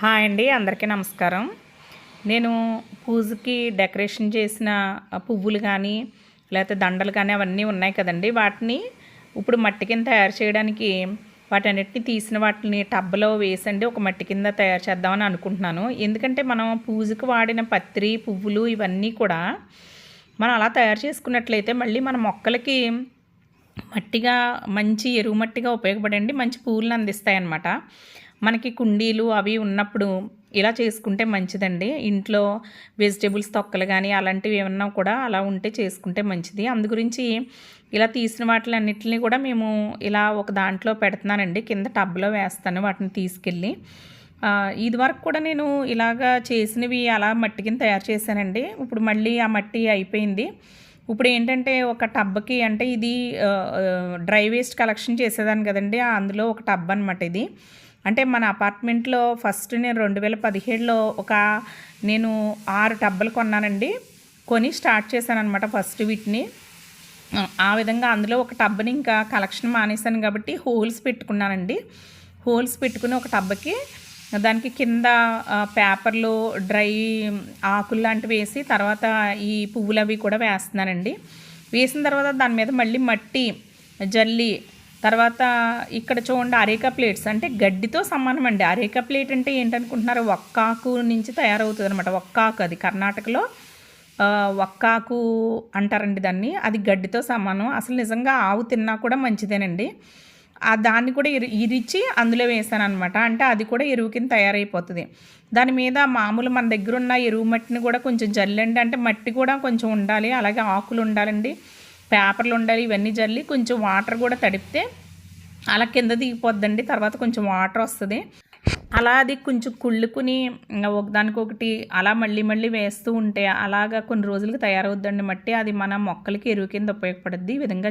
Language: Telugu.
హాయ్ అండి అందరికీ నమస్కారం. నేను పూజకి డెకరేషన్ చేసిన పువ్వులు కానీ లేకపోతే దండలు కానీ అవన్నీ ఉన్నాయి కదండి. వాటిని ఇప్పుడు మట్టి కింద తయారు చేయడానికి వాటన్నిటిని తీసిన వాటిని టబ్లో వేసండి ఒక మట్టి కింద తయారు చేద్దామని అనుకుంటున్నాను. ఎందుకంటే మనం పూజకి వాడిన పత్రి పువ్వులు ఇవన్నీ కూడా మనం అలా తయారు చేసుకున్నట్లయితే మళ్ళీ మన మొక్కలకి మట్టిగా మంచి ఎరువు మట్టిగా ఉపయోగపడండి మంచి పువ్వులను అందిస్తాయి అన్నమాట మనకి కుండీలు అవి ఉన్నప్పుడు ఇలా చేసుకుంటే మంచిదండి. ఇంట్లో వెజిటేబుల్స్ తొక్కలు కానీ అలాంటివి ఏమన్నా కూడా అలా ఉంటే చేసుకుంటే మంచిది. అందు గురించి ఇలా తీసిన వాటిలన్నిటిని కూడా మేము ఇలా ఒక దాంట్లో పెడుతున్నానండి. కింద టబ్లో వేస్తాను వాటిని తీసుకెళ్ళి. ఇది వరకు కూడా నేను ఇలాగా చేసినవి అలా మట్టి కింద తయారు చేశానండి. ఇప్పుడు మళ్ళీ ఆ మట్టి అయిపోయింది. ఇప్పుడు ఏంటంటే ఒక టబ్కి అంటే ఇది డ్రై వేస్ట్ కలెక్షన్ చేసేదాన్ని కదండి. అందులో ఒక టబ్ అనమాట ఇది. అంటే మన అపార్ట్మెంట్లో ఫస్ట్ నేను రెండు వేల పదిహేడులో ఒక నేను ఆరు టబ్బలు కొన్నానండి. కొని స్టార్ట్ చేశాను అనమాట ఫస్ట్ వీటిని. ఆ విధంగా అందులో ఒక టబ్ని ఇంకా కలెక్షన్ మానేశాను కాబట్టి హోల్స్ పెట్టుకున్నానండి. హోల్స్ పెట్టుకుని ఒక టబ్కి దానికి కింద పేపర్లు డ్రై ఆకులు లాంటివి వేసి తర్వాత ఈ పువ్వులు అవి కూడా వేస్తున్నానండి. వేసిన తర్వాత దాని మీద మళ్ళీ మట్టి జల్లి తర్వాత ఇక్కడ చూడండి అరేకా ప్లేట్స్. అంటే గడ్డితో సమానం అండి. అరేకా ప్లేట్ అంటే ఏంటనుకుంటున్నారు? ఒక్కాకు నుంచి తయారవుతుంది అనమాట ఒక్కాకు అది. కర్ణాటకలో ఒక్కాకు అంటారండి దాన్ని. అది గడ్డితో సమానం. అసలు నిజంగా ఆవు తిన్నా కూడా మంచిదేనండి. ఆ దాన్ని కూడా ఇరి ఇరిచి అందులో వేసాను అనమాట అంటే అది కూడా ఎరువు కింద తయారైపోతుంది. దాని మీద మామూలు మన దగ్గర ఉన్న ఎరువు మట్టిని కూడా కొంచెం జల్లండి. అంటే మట్టి కూడా కొంచెం ఉండాలి. అలాగే ఆకులు ఉండాలండి. పేపర్లు ఉండాలి ఇవన్నీ జల్లి కొంచెం వాటర్ కూడా తడిపితే అలా కింద దిగిపోద్దండి తర్వాత కొంచెం వాటర్ వస్తుంది. అలా అది కొంచెం కుళ్ళుకుని ఒకదానికొకటి అలా మళ్ళీ మళ్ళీ వేస్తూ ఉంటే అలాగా కొన్ని రోజులకు తయారవుద్దండి మట్టి. అది మన మొక్కలకి ఎరువు కింద ఉపయోగపడుద్ది ఈ విధంగా